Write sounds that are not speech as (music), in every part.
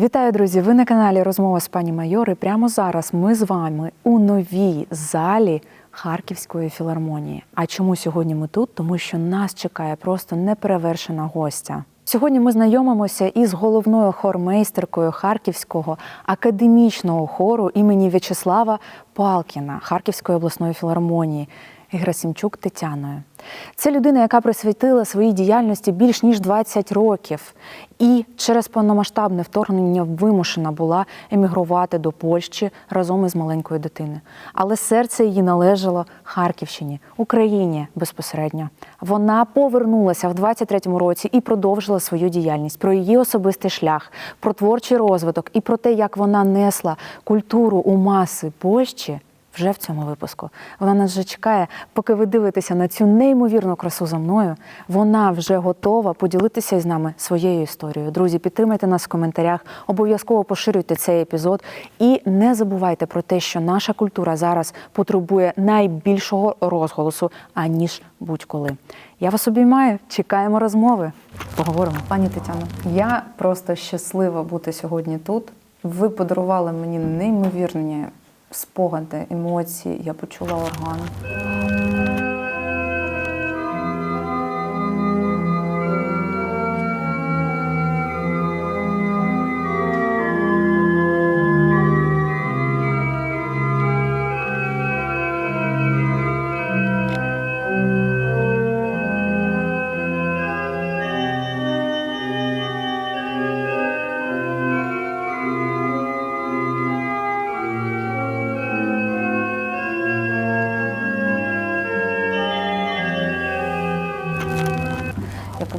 Вітаю, друзі! Ви на каналі Розмова з пані Майори. Прямо зараз ми з вами у новій залі Харківської філармонії. А чому сьогодні ми тут? Тому що нас чекає просто неперевершена гостя. Сьогодні ми знайомимося із головною хормейстеркою Харківського академічного хору імені В'ячеслава Палкіна Харківської обласної філармонії. Герасимчук Тетяною. Це людина, яка присвятила своїй діяльності більш ніж 20 років, і через повномасштабне вторгнення вимушена була емігрувати до Польщі разом із маленькою дитиною. Але серце її належало Харківщині, Україні безпосередньо. Вона повернулася в 23-му році і продовжила свою діяльність про її особистий шлях, про творчий розвиток і про те, як вона несла культуру у маси Польщі вже в цьому випуску. Вона нас вже чекає, поки ви дивитеся на цю неймовірну красу за мною. Вона вже готова поділитися із нами своєю історією. Друзі, підтримайте нас в коментарях, обов'язково поширюйте цей епізод і не забувайте про те, що наша культура зараз потребує найбільшого розголосу, аніж будь-коли. Я вас обіймаю, чекаємо розмови. Поговоримо. Пані Тетяно, я просто щаслива бути сьогодні тут. Ви подарували мені неймовірні спогади, емоції. Я почула орган.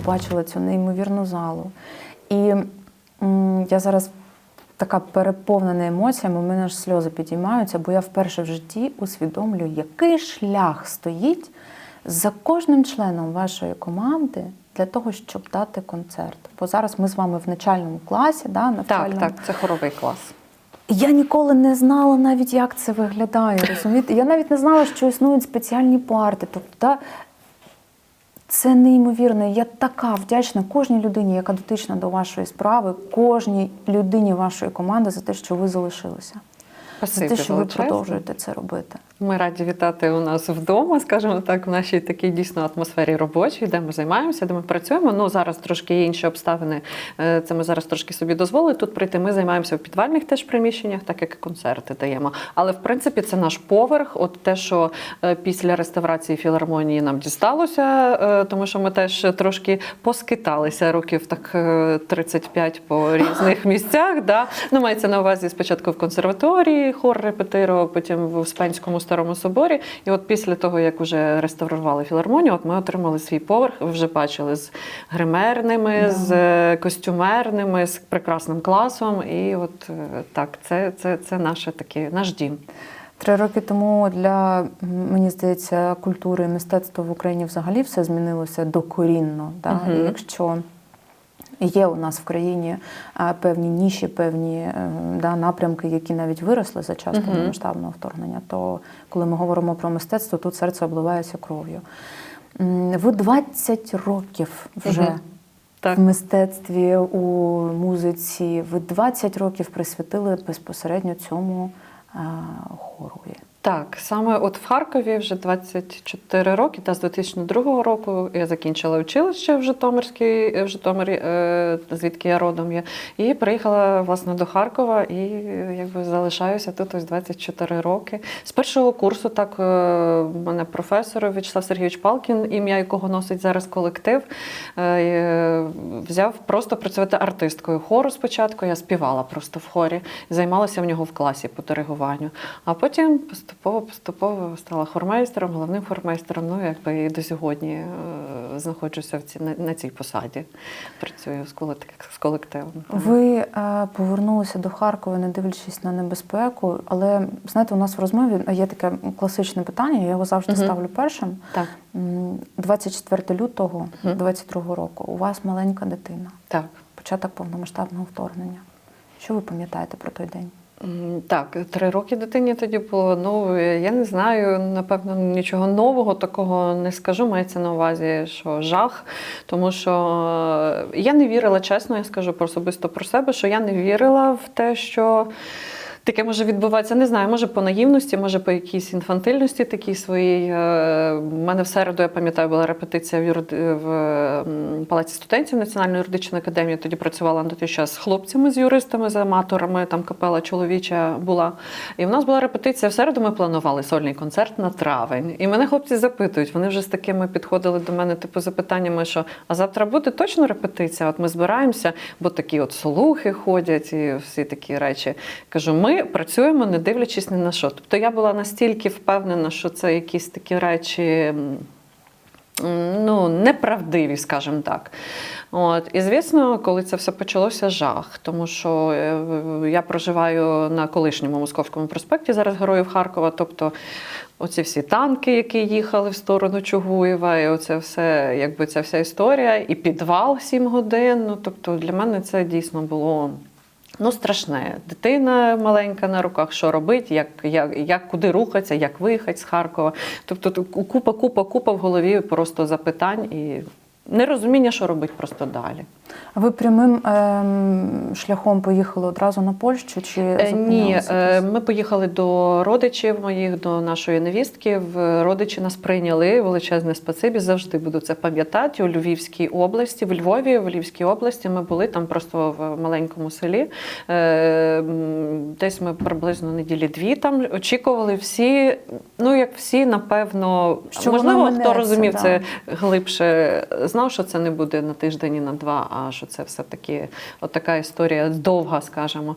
Побачила цю неймовірну залу. І я зараз така переповнена емоціями, у мене аж сльози підіймаються, бо я вперше в житті усвідомлюю, який шлях стоїть за кожним членом вашої команди для того, щоб дати концерт. Бо зараз ми з вами в начальному класі, да, Так, навчальному. так, це хоровий клас. Я ніколи не знала навіть, як це виглядає. Розумієте? Я навіть не знала, що існують спеціальні парти. Тобто, це неймовірно. Я така вдячна кожній людині, яка дотична до вашої справи, кожній людині вашої команди за те, що ви залишилися. За те, що ви продовжуєте це робити. Ми раді вітати у нас вдома, скажімо так, в нашій такій дійсно атмосфері робочій, де ми займаємося, де ми працюємо. Ну зараз трошки є інші обставини. Е, Це ми зараз трошки собі дозволили тут прийти. Ми займаємося в підвальних теж приміщеннях, так як і концерти даємо. Але в принципі це наш поверх. От те, що е, після реставрації філармонії нам дісталося, е, тому що ми теж трошки поскиталися років так е, 35 по різних (laughs) місцях. Да? Ну, мається на увазі спочатку в консерваторії, хор репетирував, потім в Успенському старому соборі. І от після того, як вже реставрували філармонію, от ми отримали свій поверх. Ви вже бачили з гримерними, Да. з е, костюмерними, з прекрасним класом. І от е, так, це, це, це наше таке, наш дім. Три роки тому для мені здається культури і мистецтва в Україні взагалі все змінилося докорінно. Да? І якщо є у нас в країні певні ніші, певні е, да, напрямки, які навіть виросли за час повномасштабного вторгнення, то коли ми говоримо про мистецтво, тут серце обливається кров'ю. Ви 20 років вже. Так. в мистецтві, у музиці. Ви 20 років присвятили безпосередньо цьому а, хорові. Так, саме от в Харкові вже 24 роки, та з 2002 року я закінчила училище в Житомирській, в Житомирі, е, звідки я родом є, і приїхала власне до Харкова і якби залишаюся тут ось 24 роки. З першого курсу так е, мене професор В'ячеслав Сергійович Палкін, ім'я якого носить зараз колектив, е, взяв просто працювати артисткою хору спочатку. Я співала просто в хорі, займалася в нього в класі по диригуванню. А потім поступово поступово стала хормейстером, головним хормейстером. Ну якби і до сьогодні е, знаходжуся в ці на, на цій посаді. Працюю з з колективом. Ви е, повернулися до Харкова, не дивлячись на небезпеку. Але знаєте, у нас в розмові є таке класичне питання, я його завжди Мгм. ставлю першим. Так, М, 24 лютого Мгм. 22 року. У вас маленька дитина, так. початок повномасштабного вторгнення. Що ви пам'ятаєте про той день? Так, три роки дитині тоді було. Ну, я не знаю, напевно, нічого нового такого не скажу. Мається на увазі, що жах. Тому що е, я не вірила, чесно, я скажу про особисто про себе, що я не вірила в те, що. Таке може відбуватися, не знаю, може по наївності, може по якійсь інфантильності такій своїй. Е, У мене в середу, я пам'ятаю, була репетиція в, юриди... в Палаці студентів Національної юридичної академії. Тоді працювала на той час з хлопцями, з юристами, з аматорами, там капела чоловіча була. І в нас була репетиція в середу. Ми планували сольний концерт на травень. І мене хлопці запитують, вони вже з такими підходили до мене, типу, запитаннями, що а завтра буде точно репетиція? От ми збираємося, бо такі от слухи ходять і всі такі речі. Кажу, ми працюємо, не дивлячись ні на що. Тобто я була настільки впевнена, що це якісь такі речі. Ну, неправдиві, скажімо так. От. І звісно, коли це все почалося, жах, тому що е, я проживаю на колишньому московському проспекті, зараз героїв Харкова. Тобто оці всі танки, які їхали в сторону Чугуєва, і оце все, якби ця вся історія, і підвал 7 годин. Ну, тобто для мене це дійсно було. Ну, страшне. Дитина маленька на руках, що робить, як, як, як куди рухатися, як виїхати з Харкова. Тобто купа, купа, купа в голові просто запитань і нерозуміння, що робити просто далі. А ви прямим ем, шляхом поїхали одразу на Польщу чи Е, Ні, е, ми поїхали до родичів моїх, до нашої невістки. Родичі нас прийняли. Величезне спасибі. Завжди буду це пам'ятати. У Львівській області, в Львові, в Львівській області ми були там просто в маленькому селі. Е, Десь ми приблизно неділі дві там очікували всі. Ну як всі, напевно, Що можливо, хто розумів да. це глибше, знав, що це не буде на тиждень і на два, а що це все таки от така історія довга, скажімо.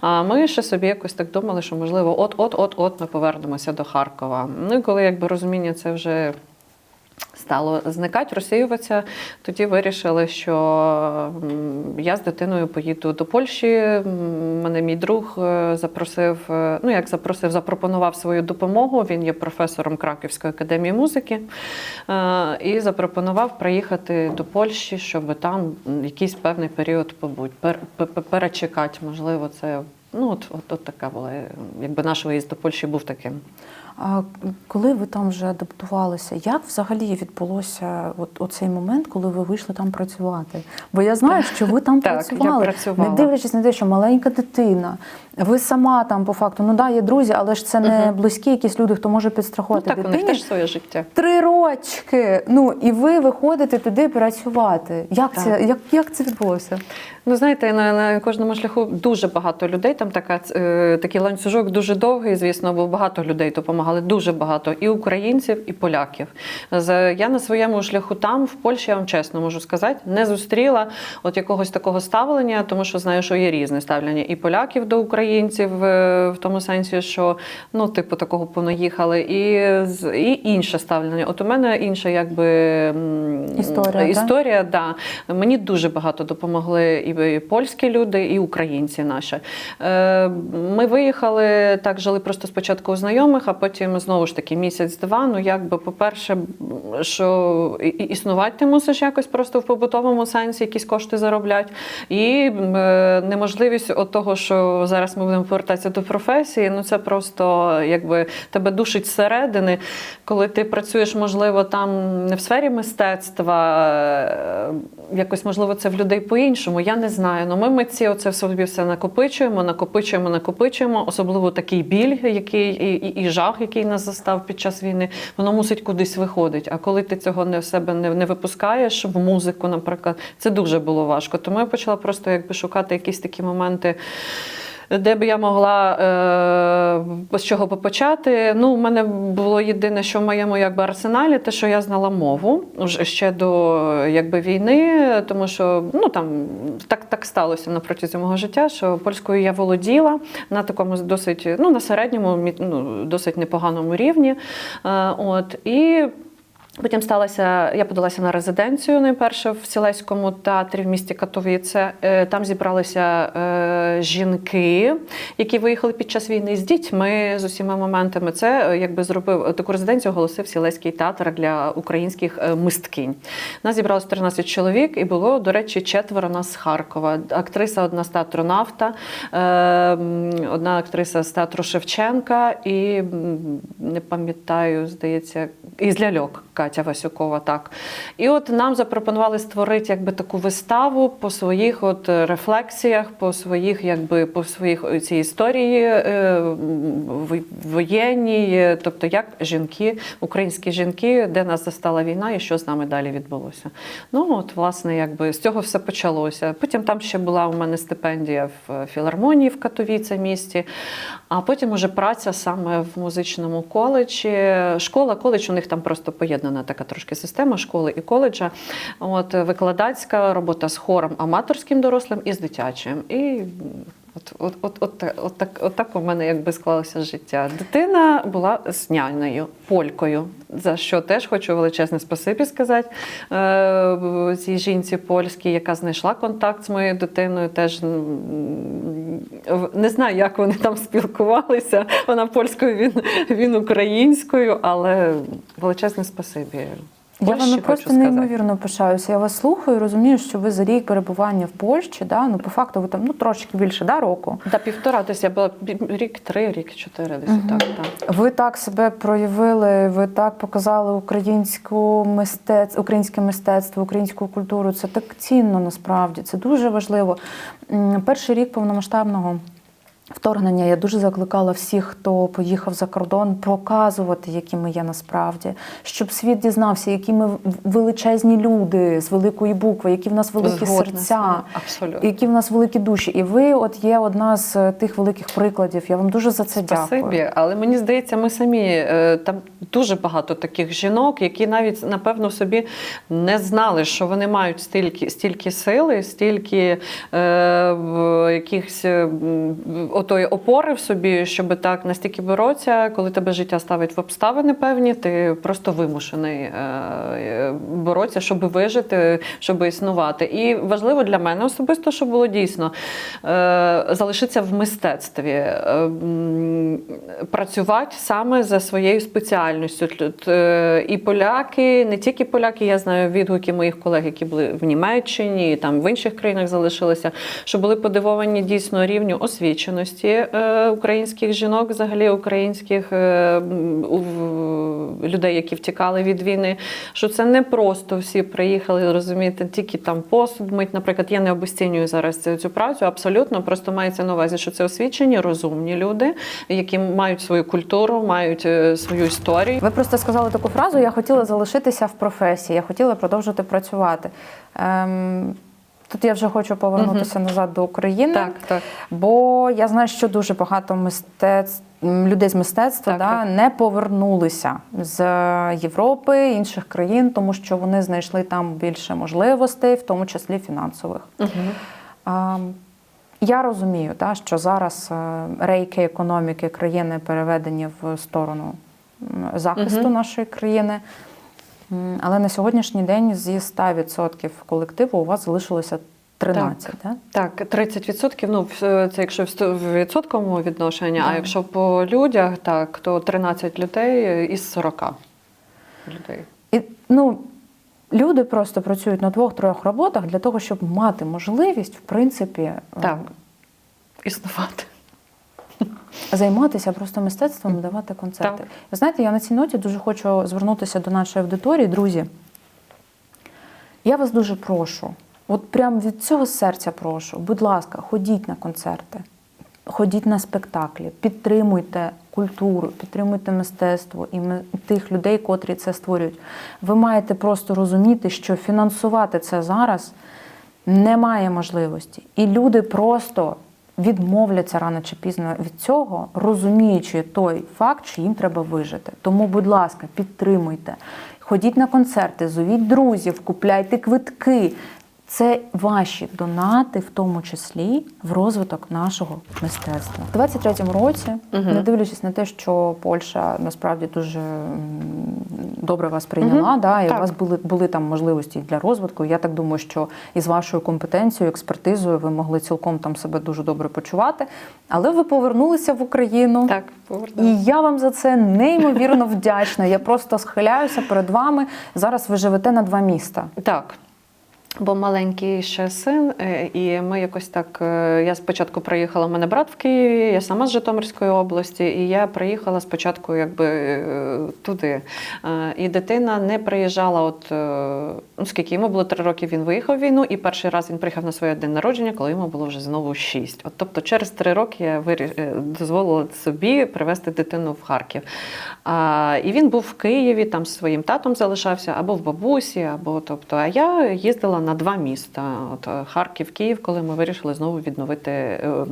А ми ще собі якось так думали, що можливо, от-от-от-от ми повернемося до Харкова. Ну і коли якби розуміння це вже. Стало зникати, розсіюватися. Тоді вирішили, що я з дитиною поїду до Польщі. Мене мій друг е, запросив, е, ну як запросив, запропонував свою допомогу. Він є професором Краківської академії музики е, і запропонував приїхати до Польщі, щоб там якийсь певний період побути, пер, пе- пе- перечекати. Можливо, це ну от, от, от така була. Якби наш виїзд до Польщі був таким. Коли ви там вже адаптувалися, як взагалі відбулося от, оцей момент, коли ви вийшли там працювати? Бо я знаю, що ви там (laughs) Так, я працювали, працювала. не дивлячись на те, що маленька дитина, ви сама там по факту, ну да, є друзі, але ж це не близькі якісь люди, хто може Ну, підстрахувати так, у них дитині. теж своє життя. Три рочки. Ну і ви виходите туди працювати. Як Так. це як, як це відбулося? Ну, знаєте, на, на кожному шляху дуже багато людей. Там така, е, такий ланцюжок дуже довгий, звісно, бо багато людей допомагали. Дуже багато і українців, і поляків. З, я на своєму шляху там, в Польщі, я вам чесно можу сказати, не зустріла от якогось такого ставлення, тому що знаю, що є різне ставлення і поляків до українців, е, в тому сенсі, що ну, типу, такого понаїхали, і, з- і інше ставлення. От у мене інша, якби Історія, історія, да. Мені дуже багато допомогли і польські люди, і українці наші. Е, Ми виїхали, так жили просто спочатку у знайомих, а потім знову ж таки місяць-два. Ну, якби, по-перше, що існувати ти мусиш якось просто в побутовому сенсі, якісь кошти заробляти. І е, неможливість от того, що зараз ми будемо повертатися до професії, ну це просто якби тебе душить зсередини, коли ти працюєш, можливо, там не в сфері мистецтва, е, якось можливо це в людей по-іншому. Я не знаю. Ну ми митці оце в собі все накопичуємо, накопичуємо, накопичуємо. Особливо такий біль, який і, і, і жах, який нас застав під час війни, воно мусить кудись виходити. А коли ти цього не в себе не, не випускаєш в музику, наприклад, це дуже було важко. Тому я почала просто якби шукати якісь такі моменти. Де би я могла е, з чого почати? Ну, у мене було єдине, що в моєму якби арсеналі, те, що я знала мову ще до якби війни, тому що ну там так, так сталося на протязі мого життя, що польською я володіла на такому досить ну на середньому, ну, досить непоганому рівні. Е, от і Потім сталося, я подалася на резиденцію найперше в Сілеському театрі в місті Катовіце. Е, Там зібралися е, жінки, які виїхали під час війни з дітьми з усіма моментами. Це е, якби зробив таку резиденцію, оголосив Сілеський театр для українських мисткинь. Нас зібралося 13 чоловік, і було, до речі, четверо нас з Харкова. Актриса одна з театру Нафта, одна актриса з театру Шевченка і не пам'ятаю, здається, із ляльок Катя Васюкова. Так. І от нам запропонували створити якби таку виставу по своїх от рефлексіях, по своїх, якби по своїх е, цій історії е, воєнній, е, тобто як жінки, українські жінки, де нас застала війна і що з нами далі відбулося. Ну от, власне, якби з цього все почалося. Потім там ще була у мене стипендія в філармонії в Катовіце місті, а потім уже праця саме в музичному коледжі. Школа, коледж у них там просто поєднана така трошки система школи і коледжа. От викладацька робота з хором аматорським дорослим і з дитячим. І От, от, от, от, от, так, от так у мене якби склалося життя. Дитина була з нянею, полькою, за що теж хочу величезне спасибі сказати е, цій жінці польській, яка знайшла контакт з моєю дитиною. Теж не знаю, як вони там спілкувалися. Вона польською, він, він українською, але величезне спасибі. Я вами просто неймовірно пишаюся. Я вас слухаю, розумію, що ви за рік перебування в Польщі, да, ну по факту ви там ну трошки більше да, року. Та півтора десь я була рік три, рік чотири, десь так. так. Ви так себе проявили, ви так показали українську мистецтво, українське мистецтво, українську культуру. Це так цінно насправді. Це дуже важливо. Перший рік повномасштабного. Вторгнення я дуже закликала всіх, хто поїхав за кордон, показувати, які ми є насправді, щоб світ дізнався, які ми величезні люди з великої букви, які в нас великі Згодна серця, абсолютно. які в нас великі душі. І ви, от є одна з е, тих великих прикладів. Я вам дуже за це дякую. Але мені здається, ми самі е, там дуже багато таких жінок, які навіть напевно собі не знали, що вони мають стільки, стільки сили, стільки е, якихось е, отої опори в собі, щоб так настільки боротися, коли тебе життя ставить в обставини певні, ти просто вимушений е, боротися, щоб вижити, щоб існувати. І важливо для мене особисто, щоб було дійсно е, залишитися в мистецтві, е, працювати саме за своєю спеціальністю. І поляки, не тільки поляки, я знаю відгуки моїх колег, які були в Німеччині, там в інших країнах залишилися, що були подивовані дійсно рівню освіченості е, українських жінок, взагалі українських е, людей, які втікали від війни. Що це не просто всі приїхали, розумієте, тільки там посуд мить. Наприклад, я не обесцінюю зараз цю, цю працю. Абсолютно просто мається на увазі, що це освічені, розумні люди, які мають свою культуру, мають е, свою історію. Ви просто сказали таку фразу: я хотіла залишитися в професії, я хотіла продовжити працювати. Ем, тут я вже хочу повернутися назад до України. Так, так. Бо я знаю, що дуже багато мистецтв. Людей з мистецтва Так, да, так. не повернулися з Європи, інших країн, тому що вони знайшли там більше можливостей, в тому числі фінансових. Угу. А, Я розумію, да, що зараз е, рейки економіки країни переведені в сторону захисту Мгм. нашої країни. Але на сьогоднішній день зі 100% колективу у вас залишилося 13, да? Так, 30%, ну в- це якщо в відсотковому відношенні, а якщо по людях, так, то 13 людей із 40 людей. І ну, люди просто працюють на двох-трьох роботах для того, щоб мати можливість, в принципі, е, Так. Існувати. (laughs) займатися просто мистецтвом, давати концерти. Так. Ви знаєте, я на цій ноті дуже хочу звернутися до нашої аудиторії, друзі. Я вас дуже прошу, от прям від цього серця прошу, будь ласка, ходіть на концерти, ходіть на спектаклі, підтримуйте культуру, підтримуйте мистецтво і тих людей, котрі це створюють. Ви маєте просто розуміти, що фінансувати це зараз немає можливості. І люди просто відмовляться рано чи пізно від цього, розуміючи той факт, що їм треба вижити. Тому, будь ласка, підтримуйте, ходіть на концерти, зовіть друзів, купляйте квитки. Це ваші донати, в тому числі в розвиток нашого мистецтва. У 23-му році, Мгм. не дивлячись на те, що Польща насправді дуже добре вас прийняла, угу. да, і так. у вас були, були там можливості для розвитку. Я так думаю, що із вашою компетенцією, експертизою ви могли цілком там себе дуже добре почувати. Але ви повернулися в Україну. Так, повернула. І я вам за це неймовірно вдячна. Я просто схиляюся перед вами. Зараз ви живете на два міста. Так. Бо маленький ще син, е, і ми якось так. е, Я спочатку приїхала, в мене брат в Києві, я сама з Житомирської області, і я приїхала спочатку якби е, туди. І дитина не приїжджала, от ну скільки йому було три роки, він виїхав в війну, і перший раз він приїхав на своє день народження, коли йому було вже знову шість. От тобто через три роки я вирі- е, дозволила собі привезти дитину в Харків. А, і він був в Києві, там з своїм татом залишався, або в бабусі, або тобто. А я їздила на два міста: от е, Харків, Київ, коли ми вирішили знову відновити е,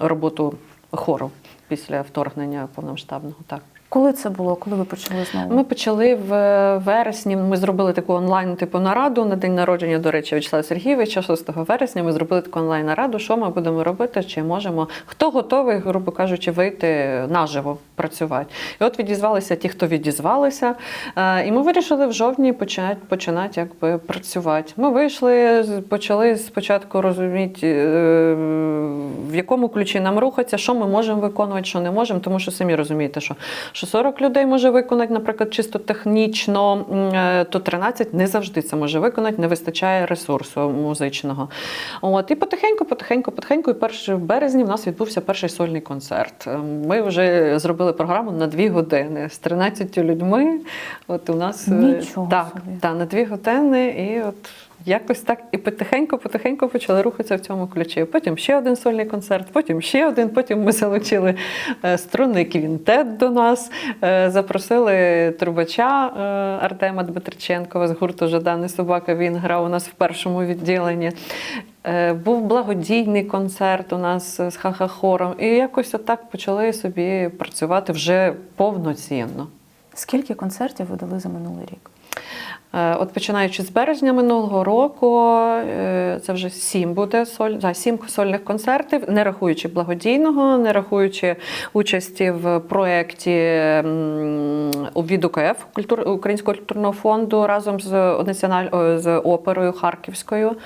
роботу хору після вторгнення повномасштабного. Так. Коли це було? Коли ви почали знову? Ми почали в е, вересні. Ми зробили таку онлайн типу нараду на день народження. До речі, Вячеслава Сергійовича, 6 вересня. Ми зробили таку онлайн нараду. Що ми будемо робити? Чи можемо хто готовий, грубо кажучи, вийти наживо працювати? І от відізвалися ті, хто відізвалися. Е, І ми вирішили в жовтні починати починати якби працювати. Ми вийшли, почали спочатку розуміти, е, в якому ключі нам рухатися, що ми можемо виконувати, що не можемо, тому що самі розумієте, що, що 40 людей може виконати, наприклад, чисто технічно, е, то 13 не завжди це може виконати, не вистачає ресурсу музичного. От, і потихеньку, потихеньку, потихеньку, і перший в березні в нас відбувся перший сольний концерт. Е, Ми вже зробили програму на дві години з 13 людьми. От у нас е, Нічого так, собі. та, на дві години, і от якось так і потихеньку, потихеньку почали рухатися в цьому ключі. Потім ще один сольний концерт, потім ще один. Потім ми залучили е, струнний квінтет до нас, е, запросили трубача е, Артема Дмитриченкова з гурту Жаданий собака. Він грав у нас в першому відділенні. Був благодійний концерт у нас з ха-ха-хором. І якось отак почали собі працювати вже повноцінно. Скільки концертів ви дали за минулий рік? Е, От починаючи з березня минулого року, е, це вже сім буде соль, да, сім сольних концертів, не рахуючи благодійного, не рахуючи участі в проєкті від УКФ культур, Українського культурного фонду разом з національ з оперою Харківською.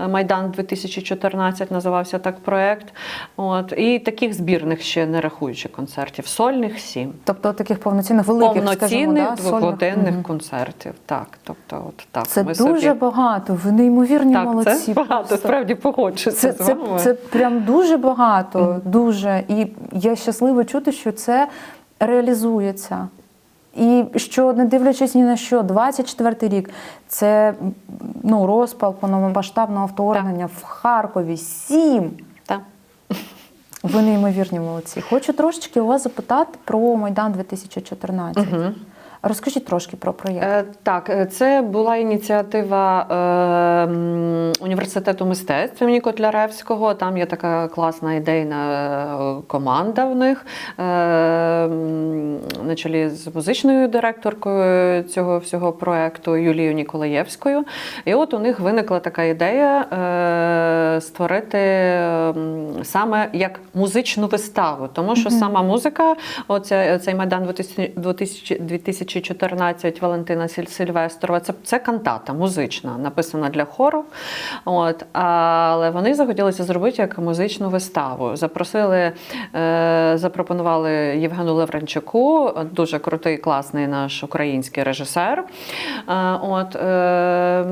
Е, Майдан 2014 називався так проєкт. От і таких збірних ще не рахуючи концертів. Сольних сім. Тобто таких повноцінних великих скажімо, да, двогодинних Мгм. концертів. Так, тобто, от так. Це ми дуже собі... багато. Ви неймовірні Так, молодці. це багато, просто. справді погоджуся Це, з це, вами. це прям дуже багато, дуже. І я щаслива чути, що це реалізується. І що, не дивлячись ні на що, 24 рік це ну, розпал повномасштабного вторгнення в Харкові. Сім. Так. Ви неймовірні молодці. Хочу трошечки у вас запитати про Майдан 2014. Угу. Розкажіть трошки про проєкт. Е, так, е, це була ініціатива е, університету мистецтв імені Котляревського. Там є така класна ідейна команда в них е, на чолі з музичною директоркою цього всього проекту Юлією Ніколаєвською. І от у них виникла така ідея е, створити саме як музичну виставу, тому що сама музика, оця, цей майдан 2000, 2000, 2014 Валентина Сіль- Сильвестрова, це, це кантата музична, написана для хору. От, але вони захотілося зробити як музичну виставу. Запросили, е, запропонували Євгену Лавренчуку, дуже крутий, класний наш український режисер. Е, от, е,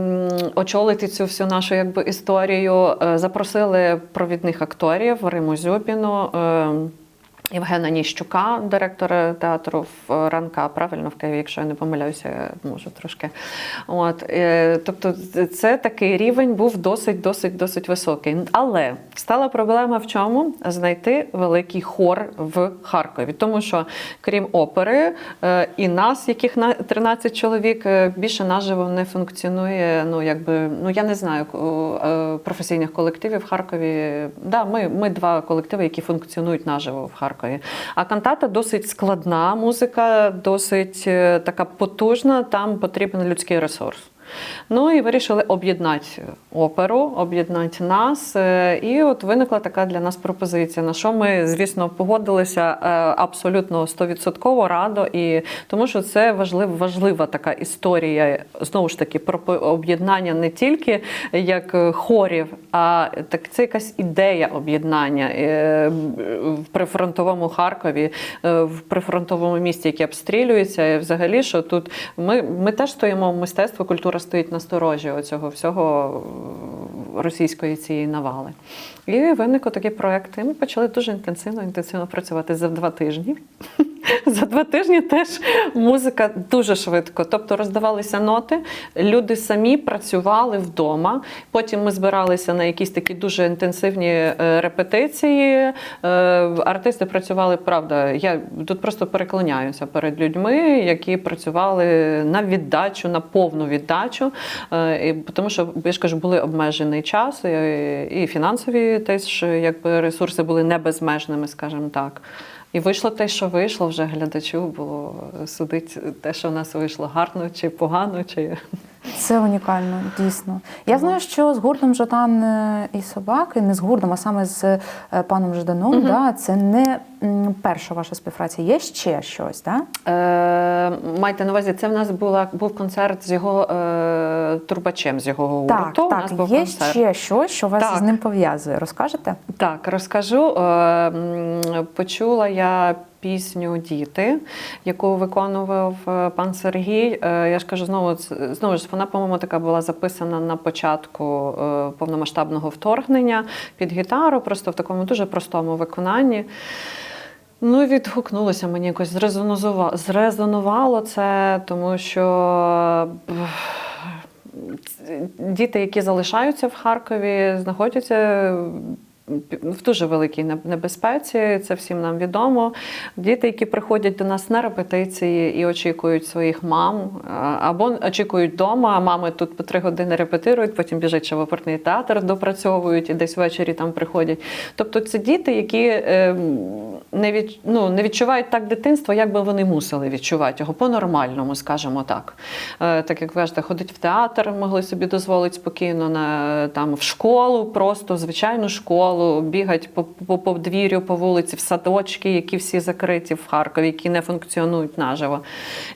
очолити цю всю нашу якби, історію. Е, Запросили провідних акторів Риму Зюбіну. Е, Євгена Ніщука, директора театру в ранка, правильно в Києві, якщо я не помиляюся, можу трошки. От, е, тобто, це такий рівень був досить, досить, досить високий. Але стала проблема в чому? Знайти великий хор в Харкові. Тому що, крім опери е, і нас, яких на 13 чоловік, е, більше наживо не функціонує. Ну, якби, ну я не знаю е, професійних колективів в Харкові. Да, ми, ми два колективи, які функціонують наживо в Харкові. А кантата досить складна музика, досить е, така потужна. Там потрібен людський ресурс. Ну і вирішили об'єднати оперу, об'єднати нас. Е, І от виникла така для нас пропозиція, на що ми, звісно, погодилися е, абсолютно стовідсотково радо, і тому що це важлив, важлива така історія знову ж таки про об'єднання не тільки як хорів, а так це якась ідея об'єднання е, в прифронтовому Харкові, в прифронтовому місті, яке обстрілюється. І взагалі, що тут ми, ми теж стоїмо в мистецтво, культура стоїть на сторожі оцього всього е, російської цієї навали. І виник такий проект. І ми почали дуже інтенсивно, інтенсивно працювати за два тижні. (laughs) За два тижні теж музика дуже швидко. Тобто роздавалися ноти, люди самі працювали вдома. Потім ми збиралися на якісь такі дуже інтенсивні е, репетиції. Е, Артисти працювали, правда, я тут просто переклоняюся перед людьми, які працювали на віддачу, на повну віддачу. Е, Тому що я ж кажу, були обмежений час, і, фінансові теж якби ресурси були не безмежними, скажімо так. І вийшло те, що вийшло, вже глядачу було судить те, що в нас вийшло гарно чи погано, чи Це унікально, дійсно. Я знаю, що з гуртом Жадан е, і собаки, не з гуртом, а саме з е, паном Жданом, да, це не перша ваша співпраця. Є ще щось, да? Е, майте на увазі, це в нас була, був концерт з його е, трубачем, з його гурту. Так, У нас був є концерт. ще щось, що вас Так. з ним пов'язує. Розкажете? Так, розкажу. Е, Почула я пісню Діти, яку виконував е, пан Сергій. Е, Я ж кажу, знову знову ж вона, по-моєму, така була записана на початку е, повномасштабного вторгнення під гітару, просто в такому дуже простому виконанні. Ну, відгукнулося мені якось зрезонувало, це, тому що діти, які залишаються в Харкові, знаходяться в дуже великій небезпеці, це всім нам відомо. Діти, які приходять до нас на репетиції і очікують своїх мам, або очікують вдома, а мами тут по три години репетирують, потім біжать ще в оперний театр, допрацьовують і десь ввечері там приходять. Тобто це діти, які е, не, від, ну, не відчувають так дитинство, як би вони мусили відчувати його по-нормальному, скажімо так. Е, так як ви кажете, ходить в театр, могли собі дозволити спокійно на там в школу, просто звичайну школу, бігати по, по, по двір'ю, по вулиці, в садочки, які всі закриті в Харкові, які не функціонують наживо.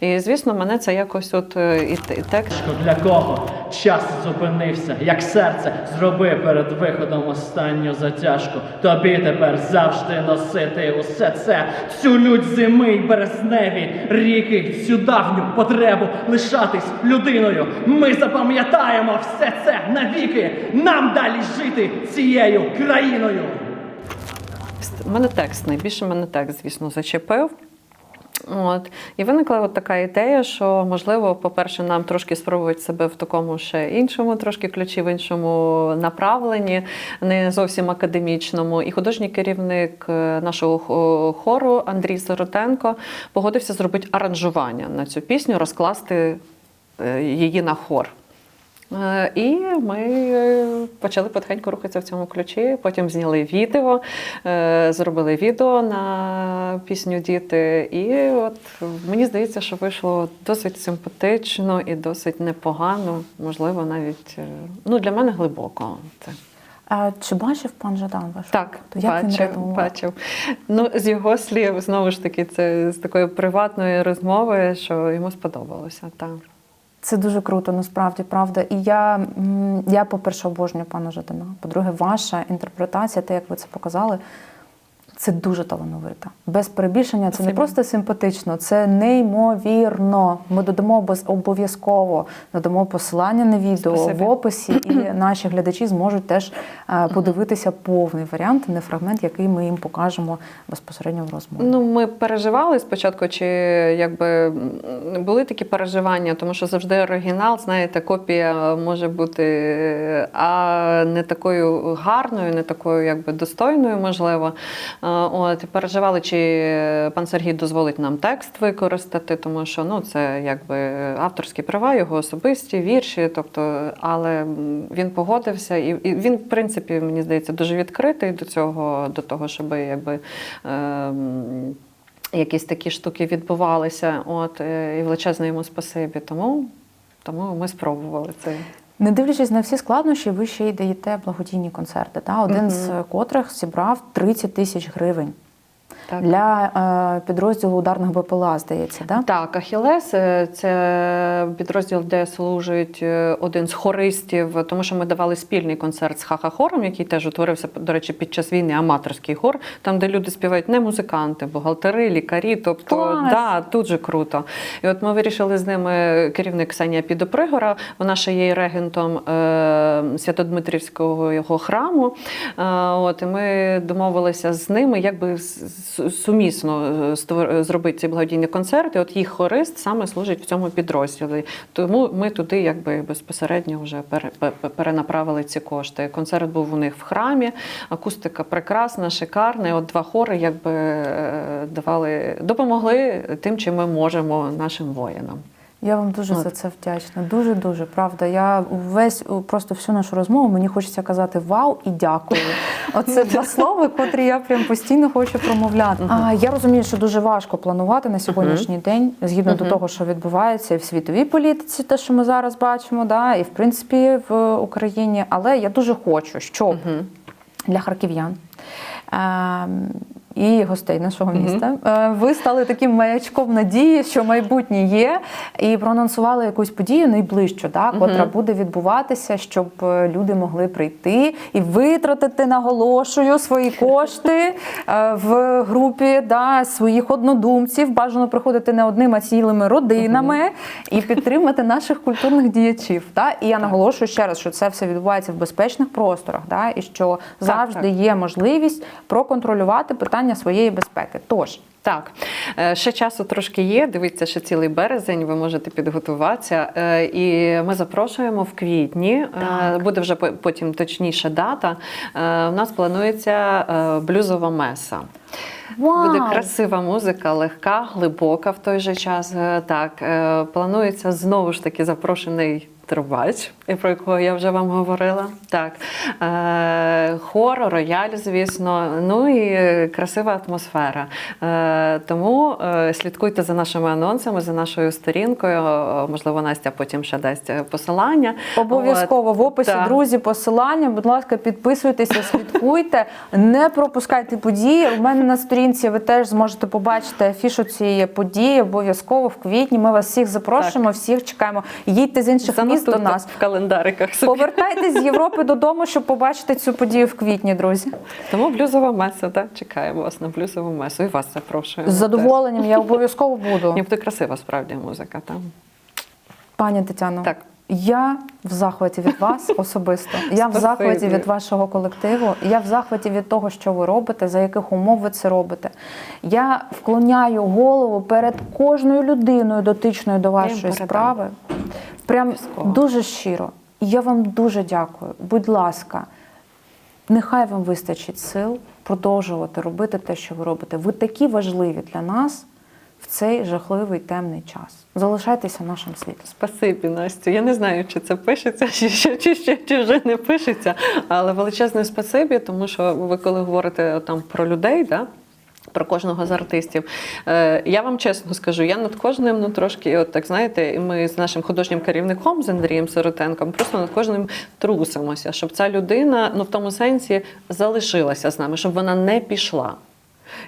І звісно, мене це якось от е, і, так. Для кого час зупинився, як серце зроби перед виходом останню затяжку. Тобі тепер завжди носити усе це, цю лють зими й березневі ріки, всю давню потребу лишатись людиною. Ми запам'ятаємо все це навіки. Нам далі жити цією країною. Мене текст найбільше мене текст, звісно, зачепив. От. І виникла от така ідея, що можливо, по-перше, нам трошки спробувати себе в такому ще іншому, трошки ключі, в іншому направленні, не зовсім академічному. І художній керівник е, нашого хору Андрій Сиротенко погодився зробити аранжування на цю пісню, розкласти е, її на хор. Е, І ми е, почали потихеньку рухатися в цьому ключі. Потім зняли відео, е, зробили відео на пісню Діти. І от мені здається, що вийшло досить симпатично і досить непогано, можливо, навіть ну, для мене глибоко. Це. А, чи бачив пан Жадан ваш? Так, То як він бачив, реагував? бачив. Ну, з його слів, знову ж таки, це з такої приватної розмови, що йому сподобалося. Так. Це дуже круто, насправді правда. І я, я по-перше, обожнюю пана Жадана. По-друге, ваша інтерпретація, те, як ви це показали, це дуже талановита. Без перебільшення, це не просто симпатично, це неймовірно. Ми додамо обов'язково додамо посилання на відео Спасибі. в описі, і (clears throat) наші глядачі зможуть теж е, подивитися повний варіант, не фрагмент, який ми їм покажемо безпосередньо в розмові. Ну, ми переживали спочатку, чи якби були такі переживання, тому що завжди оригінал, знаєте, копія може бути, а не такою гарною, не такою якби достойною, можливо. Е, От переживали, чи пан Сергій дозволить нам текст використати, тому що ну це якби авторські права, його особисті вірші. Тобто, але він погодився, і, і він, в принципі, мені здається, дуже відкритий до цього, до того, щоб якби. ем, Якісь такі штуки відбувалися, от е, і величезне йому спасибі. Тому Тому ми спробували це. Не дивлячись на всі складнощі, ви ще й даєте благодійні концерти. Та? Один з котрих зібрав 30 тисяч гривень Так. для е, підрозділу ударних БПЛА, здається. Да? Так, Ахілес е, це підрозділ, де служить е, один з хористів, тому що ми давали спільний концерт з Хаха-хором, який теж утворився, до речі, під час війни, аматорський хор, там, де люди співають не музиканти, бухгалтери, лікарі. Тобто, Клас! да, тут же круто. І от ми вирішили з ними керівник Ксенія Підопригора. Вона ще є регентом е, Святодмитрівського його храму. Е, от і ми домовилися з ними, як би с- с- сумісно е, створ- зробити ці благодійні концерти. От їх хорист саме служить в цьому підрозділі. Тому ми туди якби безпосередньо вже пере- пе- пе- перенаправили ці кошти. Концерт був у них в храмі, акустика прекрасна, шикарна. І От два хори якби е, давали, допомогли тим, чим ми можемо нашим воїнам. Я вам дуже От. за це вдячна. Дуже дуже правда. Я весь просто всю нашу розмову мені хочеться казати вау і дякую. Оце два слова, котрі я прям постійно хочу промовляти. А я розумію, що дуже важко планувати на сьогоднішній день, згідно до того, що відбувається і в світовій політиці, те, що ми зараз бачимо, да, і в принципі в Україні. Але я дуже хочу, щоб для харків'ян. І гостей нашого міста. Е, Ви стали таким маячком надії, що майбутнє є, і проанонсували якусь подію найближчу, да, котра буде відбуватися, щоб е, люди могли прийти і витратити, наголошую, свої кошти е, в групі да, своїх однодумців. Бажано приходити не одним, а цілими родинами і підтримати наших культурних діячів. Да? І я наголошую ще раз, що це все відбувається в безпечних просторах, да? і що завжди так. є можливість проконтролювати питання своєї безпеки. Тож. Так, Е, ще часу трошки є. Дивіться, ще цілий березень. Ви можете підготуватися. Е, І ми запрошуємо в квітні. е, Так. Буде вже потім точніша дата. У нас планується блюзова меса. Вау! Буде красива музика, легка, глибока в той же час. Так, планується знову ж таки запрошений трубач, про якого я вже вам говорила. Так, е, хор, рояль, звісно, ну і красива атмосфера. Е, Тому е, слідкуйте за нашими анонсами, за нашою сторінкою. Можливо, Настя потім ще дасть посилання. Обов'язково в описі, Так. друзі, посилання. Будь ласка, підписуйтеся, слідкуйте, не пропускайте події. У мене на сторінці ви теж зможете побачити афішу цієї події. Обов'язково в квітні. Ми вас всіх запрошуємо, всіх чекаємо. Їдьте з інших міст до нас. в календариках. собі. Повертайтесь з Європи додому, щоб побачити цю подію в квітні, друзі. Тому блюзова меса, так, чекаємо вас на блюзову месу. І вас запрошуємо. З задоволенням я обов'язково буду. Ні, буде красива справді музика там. Пані Тетяно, Так. Я в захваті від вас (laughs) особисто. Я в захваті від вашого колективу. Я в захваті від того, що ви робите, за яких умов ви це робите. Я вклоняю голову перед кожною людиною, дотичною до вашої справи. Прям дуже щиро. І я вам дуже дякую. Будь ласка, нехай вам вистачить сил продовжувати робити те, що ви робите. Ви такі важливі для нас в цей жахливий темний час. Залишайтеся нашим світом. Спасибі, Настю. Я не знаю, чи це пишеться, (laughs) чи, чи, чи, чи, чи вже не пишеться, але величезне спасибі, тому що ви коли говорите там про людей, да? Про кожного з артистів. Е, я вам чесно скажу, я над кожним, ну трошки, от так знаєте, і ми з нашим художнім керівником з Андрієм Сиротенком просто над кожним трусимося, щоб ця людина, ну в тому сенсі, залишилася з нами, щоб вона не пішла.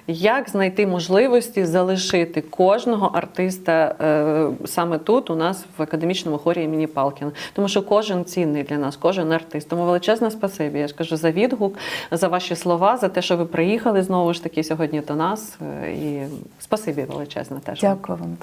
Як знайти можливості залишити кожного артиста е, саме тут, у нас в академічному хорі імені Палкіна? Тому що кожен цінний для нас, кожен артист. Тому величезне спасибі. Я ж кажу за відгук, за ваші слова, за те, що ви приїхали знову ж таки сьогодні до нас. Е, І спасибі величезне теж. Дякую вам.